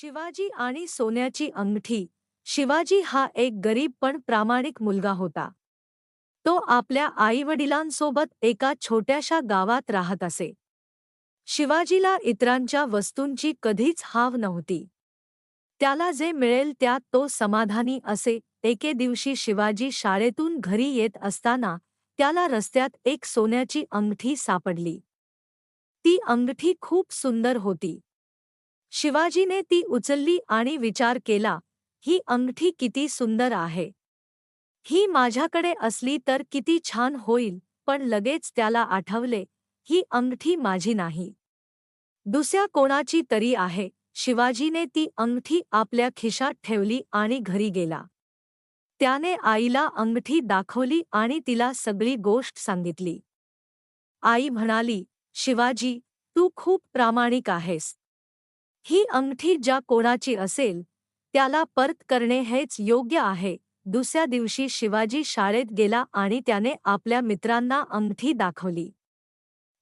शिवाजी आणि सोन्याची अंगठी. शिवाजी हा एक गरीब पण प्रामाणिक मुलगा होता. तो आपल्या आईवडिलांसोबत एका छोट्याशा गावात राहत असे. शिवाजीला इतरांच्या वस्तूंची कधीच हाव नव्हती. त्याला जे मिळेल त्यात तो समाधानी असे. एके दिवशी शिवाजी शाळेतून घरी येत असताना त्याला रस्त्यात एक सोन्याची अंगठी सापडली. ती अंगठी खूप सुंदर होती. शिवाजीने ती उचलली आणि विचार केला ही अंगठी किती सुंदर आहे. ही माझ्याकडे असली तर किती छान होईल पण लगेच त्याला आठवले ही अंगठी माझी नाही. दुसऱ्या कोणाची तरी आहे. शिवाजीने ती अंगठी आपल्या खिशात ठेवली आणि घरी गेला. त्याने आईला अंगठी दाखवली आणि तिला सगळी गोष्ट सांगितली. आई म्हणाली शिवाजी तू खूप प्रामाणिक आहेस. ही अंगठी ज्या कोणाची असेल त्याला परत करणे हेच योग्य आहे. दुसऱ्या दिवशी शिवाजी शाळेत गेला आणि त्याने आपल्या मित्रांना अंगठी दाखवली.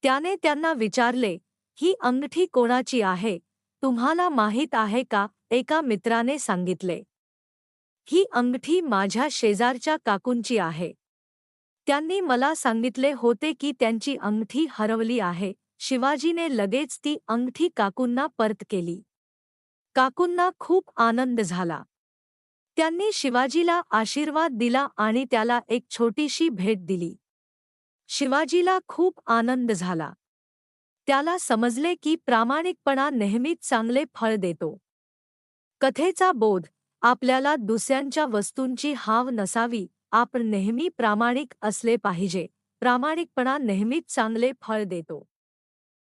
त्याने त्यांना विचारले ही अंगठी कोणाची आहे? तुम्हाला माहीत आहे का? एका मित्राने सांगितले. ही अंगठी माझ्या शेजारच्या काकूंची आहे. त्यांनी मला सांगितले होते की त्यांची अंगठी हरवली आहे. शिवाजीने लगेच ती अंगठी काकूंना परत केली. काकूंना खूप आनंद झाला. त्यांनी शिवाजीला आशीर्वाद दिला आणि त्याला एक छोटीशी भेट दिली. शिवाजीला खूप आनंद झाला. त्याला समजले की प्रामाणिकपणा नेहमीच चांगले फळ देतो. कथेचा बोध आपल्याला दुसऱ्यांच्या वस्तूंची हाव नसावी आपण नेहमी प्रामाणिक असले पाहिजे प्रामाणिकपणा नेहमीच चांगले फळ देतो.